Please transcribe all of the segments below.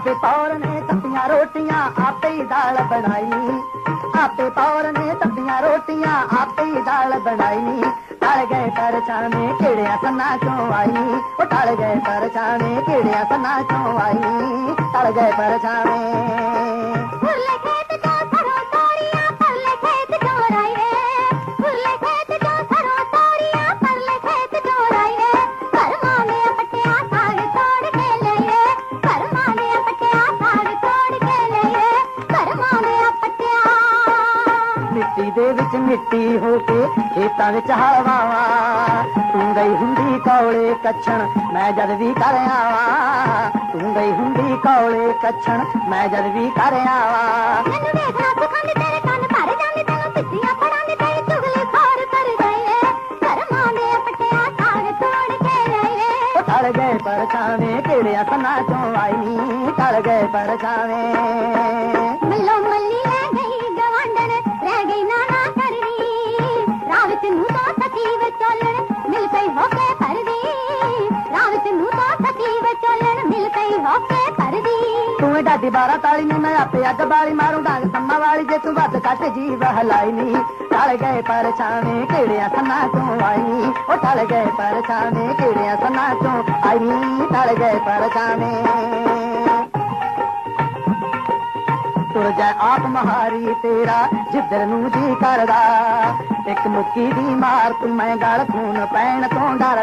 آپے پاؤ نے روٹیاں آپ دال بنائی آپے پاؤ نے تبیاں روٹیاں آپ ہی دال بنائی کل گئے پر چا کہڑے سنا وہ تل گئے پر چاوے کہڑے سنا چو آئی کل گئے پر چا مٹی ہو کے گئی ہوں گئی ہوں گئے پرچا چوائی کر گئے پرچھاوے توں بارا تالی نی میںل گئے پر تو جی آپ ماری پیڑا جدر مو جی کردا ایک مکھی بھی مار تم گڑ خون پینے کو ڈر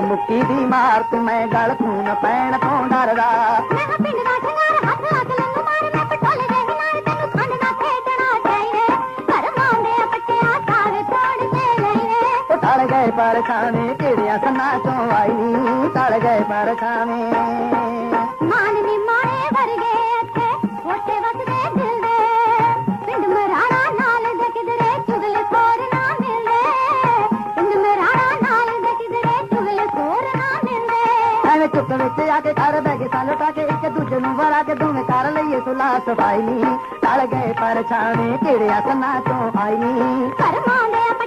مار تل پا سل گائے پر کھانے کے سنا چیت گائے پر کھانے چپ میں ج کے گھر بہ گئے سال پا کے ایک دوجے نا کے دیں کر لیے سلاس پائی چل گئے پر چھا کہ نہ